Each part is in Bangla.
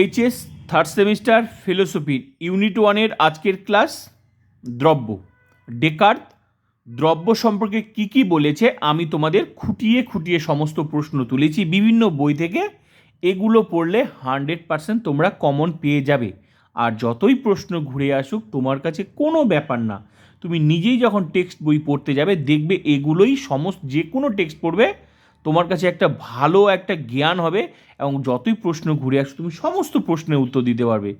HS third semester philosophy unit ওয়ানের আজকের ক্লাস দ্রব্য। ডেকার্ত দ্রব্য সম্পর্কে কি কি বলেছে, আমি তোমাদের খুঁটিয়ে খুঁটিয়ে সমস্ত প্রশ্ন তুলেছি, বিভিন্ন বই থেকে। এগুলো পড়লে হান্ড্রেড পার্সেন্ট তোমরা কমন পেয়ে যাবে। আর যতই প্রশ্ন ঘুরে আসুক, তোমার কাছে কোনো ব্যাপার না। তুমি নিজেই যখন টেক্সট বই পড়তে যাবে, দেখবে এগুলোই সমস্ত, যে কোনো টেক্সট পড়বে তোমার কাছে একটা ভালো একটা জ্ঞান হবে এবং যতই প্রশ্ন ঘুরে আসো তুমি সমস্ত প্রশ্নের উত্তর দিতে পারবে।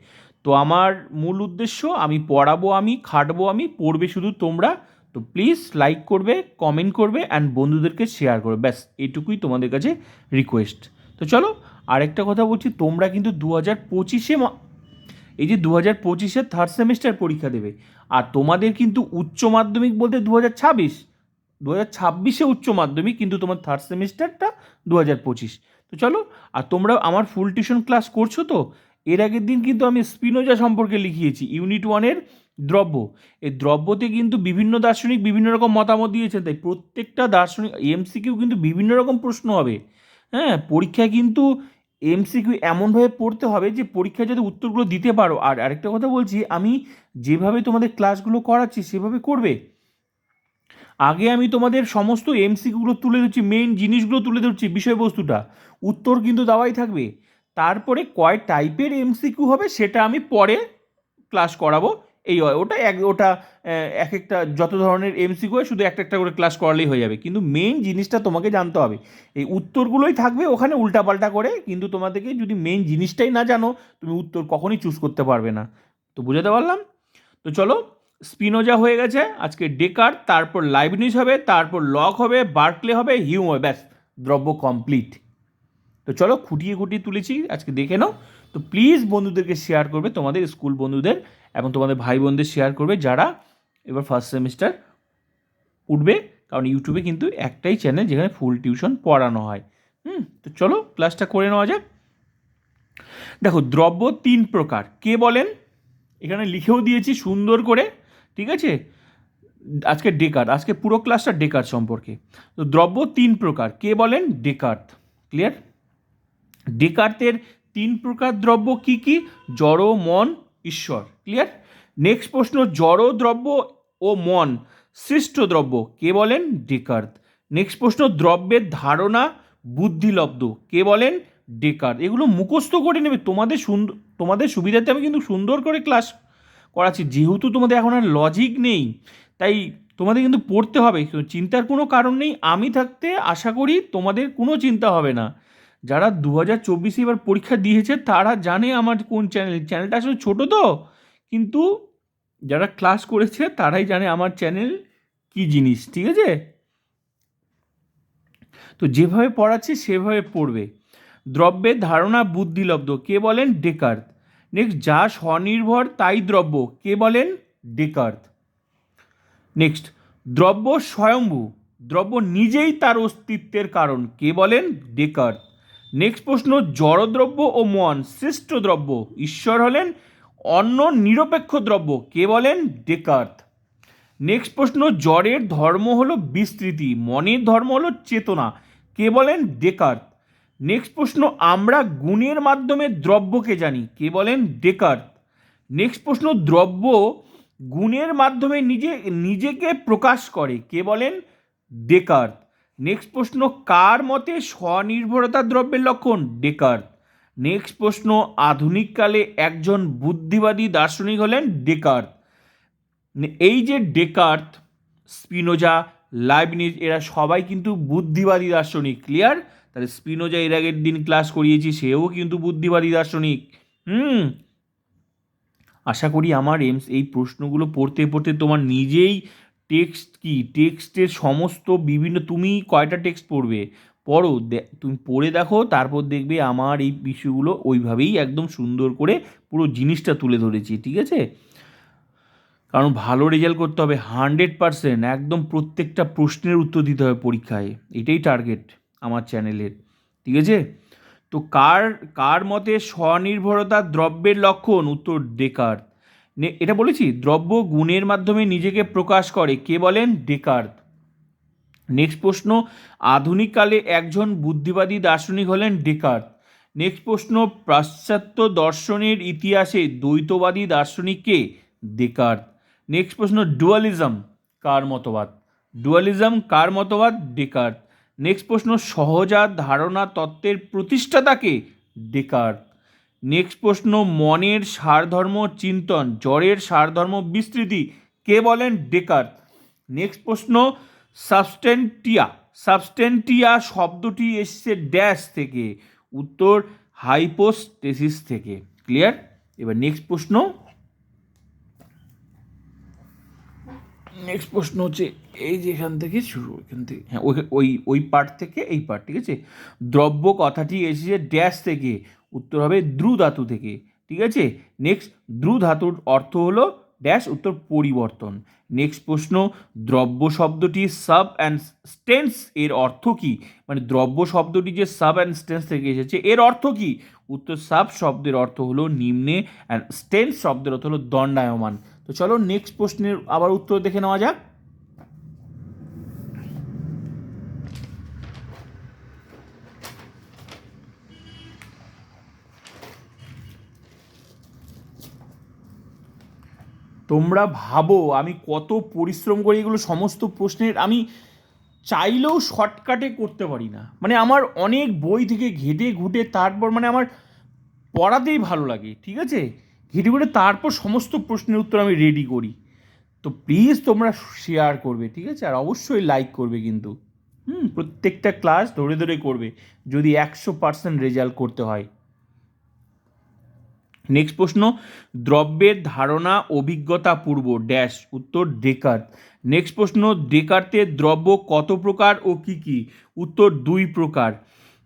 তো আমার মূল উদ্দেশ্য, আমি পড়াবো আমি, খাটবো আমি, পড়বে শুধু তোমরা। তো প্লিজ লাইক করবে কমেন্ট করবে অ্যান্ড বন্ধুদেরকে শেয়ার করবে। ব্যাস, এটুকুই তোমাদের কাছে রিকোয়েস্ট তো চলো, আরেকটা কথা বলছি, তোমরা কিন্তু দু হাজার পঁচিশে এই যে দু হাজার পঁচিশের থার্ড সেমিস্টার পরীক্ষা দেবে, আর তোমাদের কিন্তু উচ্চ মাধ্যমিক বলতে দু হাজার ছাব্বিশ। দু হাজার ছাব্বিশে উচ্চ মাধ্যমিক, কিন্তু তোমার থার্ড সেমিস্টারটা দু হাজার পঁচিশ। তো চলো, আর তোমরা আমার ফুল টিউশন ক্লাস করছ তো, এর আগের দিন কিন্তু আমি স্পিনোজা সম্পর্কে লিখিয়েছি ইউনিট ওয়ানের দ্রব্য। এই দ্রব্যতে কিন্তু বিভিন্ন দার্শনিক বিভিন্ন রকম মতামত দিয়েছেন তাই প্রত্যেকটা দার্শনিক এমসিকিউ কিন্তু বিভিন্ন রকম প্রশ্ন হবে। হ্যাঁ পরীক্ষায় কিন্তু এমসিকিউ এমনভাবে পড়তে হবে যে পরীক্ষায় যদি উত্তরগুলো দিতে পারো। আর আরেকটা কথা বলছি, আমি যেভাবে তোমাদের ক্লাসগুলো করাচ্ছি, সেভাবে করবে। আগে আমি তোমাদের সমস্ত এমসিকিউগুলো তুলে ধরছি মেইন জিনিসগুলো তুলে ধরছি বিষয়বস্তুটা। উত্তর কিন্তু দেওয়াই থাকবে। তারপরে কয় টাইপের এমসিকিউ হবে সেটা আমি পরে ক্লাস করাবো। এই হয়, ওটা এক ওটা এক একটা যত ধরনের এমসিকিউ হয়, শুধু একটা একটা করে ক্লাস করালেই হয়ে যাবে। কিন্তু মেইন জিনিসটা তোমাকে জানতে হবে। এই উত্তরগুলোই থাকবে, ওখানে উল্টাপাল্টা করে, কিন্তু তোমাদেরকে যদি মেইন জিনিসটাই না জানো, তুমি উত্তর কখনই চুজ করতে পারবে না। তো বুঝাতে পারলাম? তো চলো স্পিনোজা হয়ে গেছে, আজকে ডেকার তারপর লাইবনিজ হবে, তারপর লক হবে, বার্কলে হবে, হিউম হবে, ব্যাস, দ্রব্য কমপ্লিট। তো চলো খুঁটিয়ে খুঁটিয়ে তুলেছি, আজকে দেখে নাও। তো প্লিজ বন্ধুদেরকে শেয়ার করবে, তোমাদের স্কুল বন্ধুদের এবং তোমাদের ভাই বোনদের শেয়ার করবে, যারা এবার ফার্স্ট সেমিস্টার উঠবে, কারণ ইউটিউবে কিন্তু একটাই চ্যানেল যেখানে ফুল টিউশন পড়ানো হয়। হুম, তো চলো ক্লাসটা করে নেওয়া যাক। দেখো, দ্রব্য তিন প্রকার। কে বলেন? এখানে লিখেও দিয়েছি সুন্দর করে। ঠিক আছে? আজকে ডেকার আজকে পুরো ক্লাসটা ডেকার সম্পর্কে। তো দ্রব্য তিন প্রকার। কে বলেন? ডেকার্ত ক্লিয়ার ডেকার্তের তিন প্রকার দ্রব্য কি কি? জড়, মন, ঈশ্বর। ক্লিয়ার নেক্সট প্রশ্ন, জড় দ্রব্য ও মন সৃষ্ট দ্রব্য। কে বলেন? ডেকার্ত নেক্সট প্রশ্ন, দ্রব্যের ধারণা বুদ্ধিলব্ধ। কে বলেন? ডেকার্ত এগুলো মুখস্থ করে নেবে। তোমাদের সুন্দর তোমাদের সুবিধাতে আমি কিন্তু সুন্দর করে ক্লাস করাচ্ছি। যেহেতু তোমাদের এখন আর লজিক নেই, তাই তোমাদের কিন্তু পড়তে হবে। চিন্তার কোনো কারণ নেই। আমি থাকতে আশা করি তোমাদের কোনো চিন্তা হবে না। যারা দু হাজার চব্বিশে এবার পরীক্ষা দিয়েছে, তারা জানে আমার কোন চ্যানেল চ্যানেলটা আসলে ছোটো তো, কিন্তু যারা ক্লাস করেছে, তারাই জানে আমার চ্যানেল কী জিনিস, ঠিক আছে? তো যেভাবে পড়াচ্ছে, সেভাবে পড়বে। দ্রব্যের ধারণা বুদ্ধিলব্ধ। কে বলেন? ডেকার্ত নেক্সট যা স্বনির্ভর, তাই দ্রব্য। কে বলেন? ডেকার্থ নেক্সট দ্রব্য স্বয়ম্ভু। দ্রব্য নিজেই তার অস্তিত্বের কারণ। কে বলেন? ডেকার্থ নেক্সট প্রশ্ন, জড়দ্রব্য ও মন শ্রেষ্ঠ দ্রব্য। ঈশ্বর হলেন অন্য নিরপেক্ষ দ্রব্য। কে বলেন? ডেকার্থ নেক্সট প্রশ্ন জড়ের ধর্ম হলো বিস্তৃতি। মনের ধর্ম হলো চেতনা। কে বলেন? ডেকার্ত নেক্সট প্রশ্ন, আমরা গুণের মাধ্যমে দ্রব্যকে জানি। কে বলেন? ডেকার্ত নেক্সট প্রশ্ন, দ্রব্য গুণের মাধ্যমে নিজে, নিজেকে প্রকাশ করে। কে বলেন? ডেকার্ত নেক্সট প্রশ্ন, কার মতে স্বনির্ভরতা দ্রব্যের লক্ষণ? ডেকার্ত নেক্সট প্রশ্ন আধুনিককালে একজন বুদ্ধিবাদী দার্শনিক হলেন ডেকার্ত এই যে ডেকার্ত স্পিনোজা লাইবনিজ এরা সবাই কিন্তু বুদ্ধিবাদী দার্শনিক ক্লিয়ার তাহলে স্পিনোজা এর আগের দিন ক্লাস করিয়েছি, সেও কিন্তু বুদ্ধিবাদী দার্শনিক। হুম। আশা করি আমার এমস এই প্রশ্নগুলো পড়তে পড়তে তোমার নিজেই টেক্সট কি? টেক্সটের সমস্ত বিভিন্ন, তুমি কয়টা টেক্সট পড়বে? পড়ো তুমি পড়ে দেখো, তারপর দেখবে আমার এই বিষয়গুলো ওইভাবেই একদম সুন্দর করে পুরো জিনিসটা তুলে ধরেছি, ঠিক আছে? কারণ ভালো রেজাল্ট করতে হবে, হান্ড্রেড পারসেন্ট, একদম প্রত্যেকটা প্রশ্নের উত্তর দিতে হবে পরীক্ষায়, এটাই টার্গেট। আমার চ্যানেলের। ঠিক আছে? তো কার কার মতে স্বনির্ভরতা দ্রব্যের লক্ষণ? উত্তর ডেকার্ত নে- এটা বলেছি? দ্রব্য গুণের মাধ্যমে নিজেকে প্রকাশ করে। কে বলেন? ডেকার্ত নেক্সট প্রশ্ন, আধুনিককালে একজন বুদ্ধিবাদী দার্শনিক হলেন ডেকার্ত নেক্সট প্রশ্ন, পাশ্চাত্য দর্শনের ইতিহাসে দ্বৈতবাদী দার্শনিক কে? নেক্সট প্রশ্ন, ডুয়ালিজম কার মতবাদ? ডুয়ালিজম কার মতবাদ? ডেকার্ত নেক্সট প্রশ্ন সহজাত ধারণা তত্ত্বের প্রতিষ্ঠাতাকে ডেকার নেক্সট প্রশ্ন, মনের সারধর্ম, চিন্তন, জ্বরের সারধর্ম বিস্তৃতি, কে বলেন ডেকার নেক্সট প্রশ্ন, সাবস্টেন্টিয়া সাবস্টেন্টিয়া শব্দটি এসছে ড্যাশ থেকে, উত্তর হাইপোস্টেসিস থেকে। ক্লিয়ার? এবার নেক্সট প্রশ্ন নেক্সট প্রশ্ন হচ্ছে, এই যে এখান থেকে শুরু, এখান থেকে। হ্যাঁ ওই ওই পার্ট থেকে, এই পার্ট ঠিক আছে? দ্রব্য কথাটি এসেছে ড্যাশ থেকে, উত্তর হবে দ্রু ধাতু থেকে, ঠিক আছে? নেক্সট দ্রু ধাতুর অর্থ হলো ড্যাশ উত্তর পরিবর্তন। নেক্সট প্রশ্ন, দ্রব্য শব্দটি সাব অ্যান্ড স্টেন্স এর অর্থ কি? মানে দ্রব্য শব্দটি যে সাব অ্যান্ড স্টেন্স থেকে এসেছে, এর অর্থ কি? উত্তর সাব শব্দের অর্থ হলো নিম্নে অ্যান্ড স্টেন শব্দের অর্থ হলো দণ্ডায়মান। তো চলো নেক্সট প্রশ্নের আবার উত্তর দেখে নেওয়া যাক। তোমরা ভাবো আমি কত পরিশ্রম করে এগুলো সমস্ত প্রশ্নের আমি চাইলেও শর্টকাটে করতে পারি না। মানে আমার অনেক বই থেকে ঘেটে ঘুটে তারপর মানে আমার পড়াতেই ভালো লাগে, ঠিক আছে? ঘেটে ঘুটে তারপর সমস্ত প্রশ্নের উত্তর আমি রেডি করি। তো প্লিজ তোমরা শেয়ার করবে, ঠিক আছে? আর অবশ্যই লাইক করবে কিন্তু। হুম, প্রত্যেকটা ক্লাস ধরে ধরে করবে, যদি একশো পার্সেন্ট রেজাল্ট করতে হয়। নেক্সট প্রশ্ন, দ্রব্যের ধারণা অভিজ্ঞতা পূর্ব ড্যাশ উত্তর ডেকার্ত নেক্সট প্রশ্ন ডেকার্তের দ্রব্য কত প্রকার ও কি কি? উত্তর দুই প্রকার,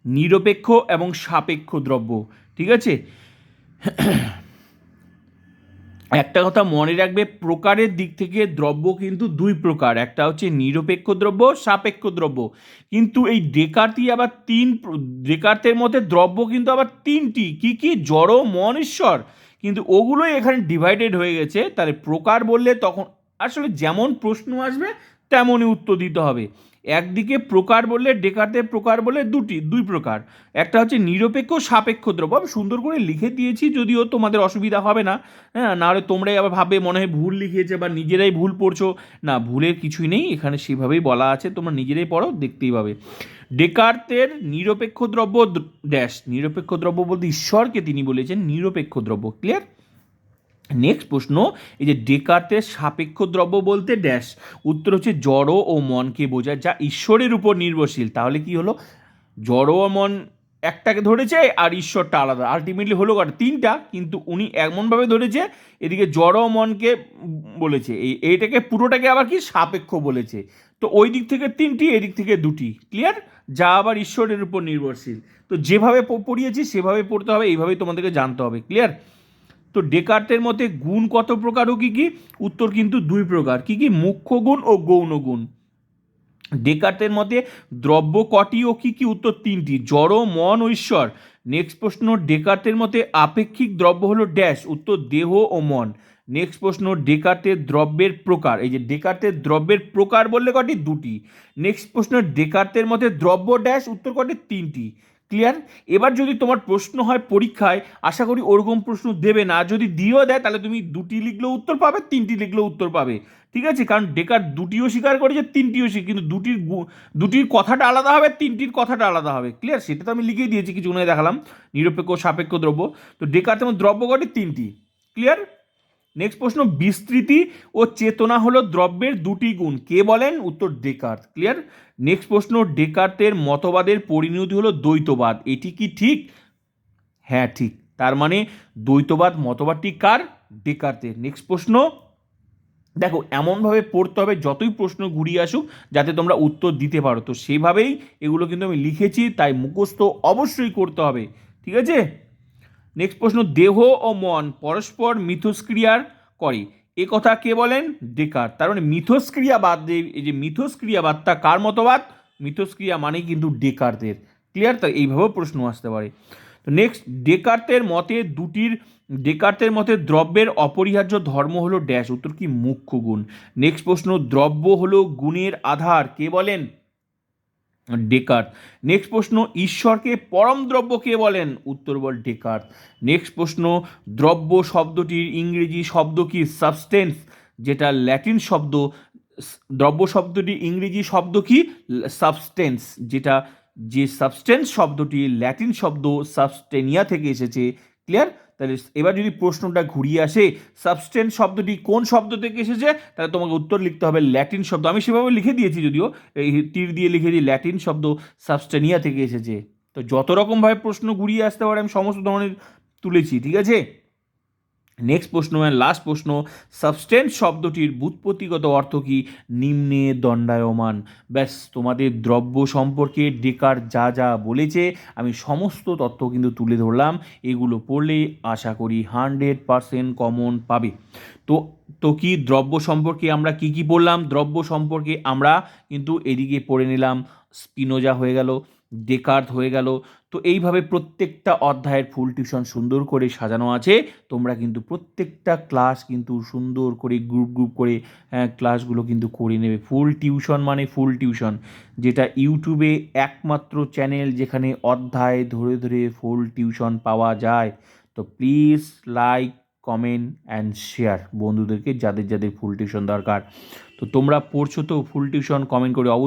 নিরপেক্ষ এবং সাপেক্ষ দ্রব্য, ঠিক আছে? একটা কথা মনে রাখবে, প্রকারের দিক থেকে দ্রব্য কিন্তু দুই প্রকার। একটা হচ্ছে নিরপেক্ষ দ্রব্য, সাপেক্ষ দ্রব্য। কিন্তু এই ডেকার্তই আবার তিন ডেকার্তের মধ্যে দ্রব্য কিন্তু আবার তিনটি। কি কি? জড়, মন, ঈশ্বর। কিন্তু ওগুলোই এখানে ডিভাইডেড হয়ে গেছে। তাহলে প্রকার বললে তখন আসলে যেমন প্রশ্ন আসবে, তেমনই উত্তর দিতে হবে। একদিকে প্রকার বললে ডেকার্তের প্রকার বলে দুটি, দুই প্রকার। একটা হচ্ছে নিরপেক্ষ, সাপেক্ষ দ্রব্য। আমি সুন্দর করে লিখে দিয়েছি, যদিও তোমাদের অসুবিধা হবে না। হ্যাঁ নাহলে তোমরাই আবার ভাবে মনে হয় ভুল লিখিয়েছে বা নিজেরাই ভুল পড়ছো। না, ভুলের কিছুই নেই, এখানে সেভাবেই বলা আছে, তোমরা নিজেরাই পড়ো, দেখতেই পাবে। ডেকার্তের নিরপেক্ষ দ্রব্য, ড্যাশ, নিরপেক্ষ দ্রব্য বলতে ঈশ্বরকে তিনি বলেছেন, নিরপেক্ষ দ্রব্য, ক্লিয়ার? নেক্সট প্রশ্ন, এই যে ডেকার্তের সাপেক্ষ দ্রব্য বলতে ড্যাশ উত্তর হচ্ছে জড় ও মনকে বোঝায়, যা ঈশ্বরের উপর নির্ভরশীল। তাহলে কি হলো? জড় ও মন একটাকে ধরেছে আর ঈশ্বরটা আলাদা। আলটিমেটলি হলো কটা তিনটা, কিন্তু উনি এমনভাবে ধরেছে, এদিকে জড় মনকে বলেছে। এই, এইটাকে পুরোটাকে আবার কি? সাপেক্ষ বলেছে। তো ওই দিক থেকে তিনটি এদিক থেকে দুটি। ক্লিয়ার যা আবার ঈশ্বরের উপর নির্ভরশীল। তো যেভাবে পড়িয়েছি, সেভাবে পড়তে হবে, এইভাবেই তোমাদেরকে জানতে হবে। ক্লিয়ার তো ডেকার্তের মতে গুণ কত প্রকার ও কী কী? উত্তর কিন্তু দুই প্রকার। কী কী? মুখ্য গুণ ও গৌণ গুণ। ডেকার্তের মতে দ্রব্য কটি ও কী কী? উত্তর তিনটি। জড়, মন ও ঈশ্বর। নেক্সট প্রশ্ন ডেকার্তের মতে আপেক্ষিক দ্রব্য হলো ড্যাশ, উত্তর দেহ ও মন। নেক্সট প্রশ্ন ডেকার্তের দ্রব্যের প্রকার। এই যে ডেকার্তের দ্রব্যের প্রকার বললে কটি? দুটি। নেক্সট প্রশ্ন ডেকার্তের মতে দ্রব্য ড্যাশ, উত্তর কটি? তিনটি। ক্লিয়ার এবার যদি তোমার প্রশ্ন হয় পরীক্ষায়, আশা করি ওরকম প্রশ্ন দেবে না। যদি দিয়েও দেয়, তাহলে তুমি দুটি লিখলেও উত্তর পাবে, তিনটি লিখলেও উত্তর পাবে। ঠিক আছে? কারণ ডেকার দুটিও স্বীকার করেছে তিনটিও স্বীকার, কিন্তু দুটির দুটির কথাটা আলাদা হবে, তিনটির কথাটা আলাদা হবে। ক্লিয়ার সেটা তো আমি লিখেই দিয়েছি, কিছু দেখালাম। নিরপেক্ষ সাপেক্ষ দ্রব্য। তো ডেকার তেমন দ্রব্য কটি তিনটি। ক্লিয়ার নেক্সট প্রশ্ন, বিস্তৃতি ও চেতনা হলো দ্রব্যের দুটি গুণ। কে বলেন? উত্তর ডেকার্ত ক্লিয়ার নেক্সট প্রশ্ন ডেকার্তের মতবাদের পরিণতি হলো দ্বৈতবাদ। এটি কি ঠিক? হ্যাঁ ঠিক। তার মানে দ্বৈতবাদ মতবাদটি কার? ডেকার্তের নেক্সট প্রশ্ন, দেখো, এমনভাবে পড়তে হবে যতই প্রশ্ন ঘুরিয়ে আসুক, যাতে তোমরা উত্তর দিতে পারো। তো সেভাবেই এগুলো কিন্তু আমি লিখেছি, তাই মুখস্থ অবশ্যই করতে হবে। ঠিক আছে? নেক্সট প্রশ্ন, দেহ ও মন পরস্পর মিথস্ক্রিয়ার করে। এ কথা কে বলেন? ডেকার। তার মানে মিথস্ক্রিয়াবাদ, এই যে মিথস্ক্রিয়া বাদটা কার মতবাদ? মিথস্ক্রিয়া মানেই কিন্তু ডেকারদের। ক্লিয়ার? তো এইভাবেও প্রশ্ন আসতে পারে। তো নেক্সট ডেকার্তের মতে দুটির ডেকার্তের মতে দ্রব্যের অপরিহার্য ধর্ম হলো ড্যাশ। উত্তর কি? মুখ্য গুণ। নেক্সট প্রশ্ন, দ্রব্য হলো গুণের আধার। কে বলেন? ডেকার্ট নেক্সট প্রশ্ন, ঈশ্বরকে পরম দ্রব্য কে বলেন? উত্তর বল ডেকার্ট নেক্সট প্রশ্ন, দ্রব্য শব্দটির ইংরেজি শব্দ কি? সাবস্টেন্স যেটা ল্যাটিন শব্দ। দ্রব্য শব্দটির ইংরেজি শব্দ কি? সাবস্টেন্স যেটা যে সাবস্টেন্স শব্দটি ল্যাটিন শব্দ সাবস্টেনিয়া থেকে এসেছে। ক্লিয়ার তাহলে এবার যদি প্রশ্নটা ঘুরিয়ে আসে সাবস্টেন্স শব্দটি কোন শব্দ থেকে এসেছে? তাহলে তোমাকে উত্তর লিখতে হবে ল্যাটিন শব্দ। আমি সেভাবে লিখে দিয়েছি যদিও, এই তীর দিয়ে লিখে দিই, ল্যাটিন শব্দ সাবস্টেনিয়া থেকে এসেছে। তো যত রকমভাবে প্রশ্ন ঘুরিয়ে আসতে পারে, আমি সমস্ত ধরনের তুলেছি, ঠিক আছে? নেক্সট প্রশ্ন লাস্ট প্রশ্ন সাবস্টেন্স শব্দটির বুৎপত্তিগত অর্থ কি? নিম্নে দণ্ডায়মান। ব্যাস, তোমাদের দ্রব্য সম্পর্কে ডেকার যা যা বলেছে, আমি সমস্ত তথ্য কিন্তু তুলে ধরলাম। এগুলো পড়লে আশা করি হান্ড্রেড পারসেন্ট কমন পাবে। তো তো কি দ্রব্য সম্পর্কে আমরা কি কি বললাম দ্রব্য সম্পর্কে আমরা কিন্তু এদিকে পড়ে নিলাম। স্পিনোজা হয়ে গেল, ডেকার্থ হয়ে গেল তো এইভাবে প্রত্যেকটা অধ্যায়ের ফুল টিউশন সুন্দর করে সাজানো আছে। তোমরা কিন্তু প্রত্যেকটা ক্লাস কিন্তু সুন্দর করে গ্রুপ গ্রুপ করে ক্লাসগুলো কিন্তু করে নেবে। ফুল টিউশন মানে ফুল টিউশন যেটা ইউটিউবে একমাত্র চ্যানেল যেখানে অধ্যায় ধরে ধরে ফুল টিউশন পাওয়া যায়। তো please like comment and share বন্ধুদেরকে যাদের যাদের ফুল টিউশন দরকার। তো তোমরা পড়ছো তো ফুল টিউশন কমেন্ট করে অবশ্যই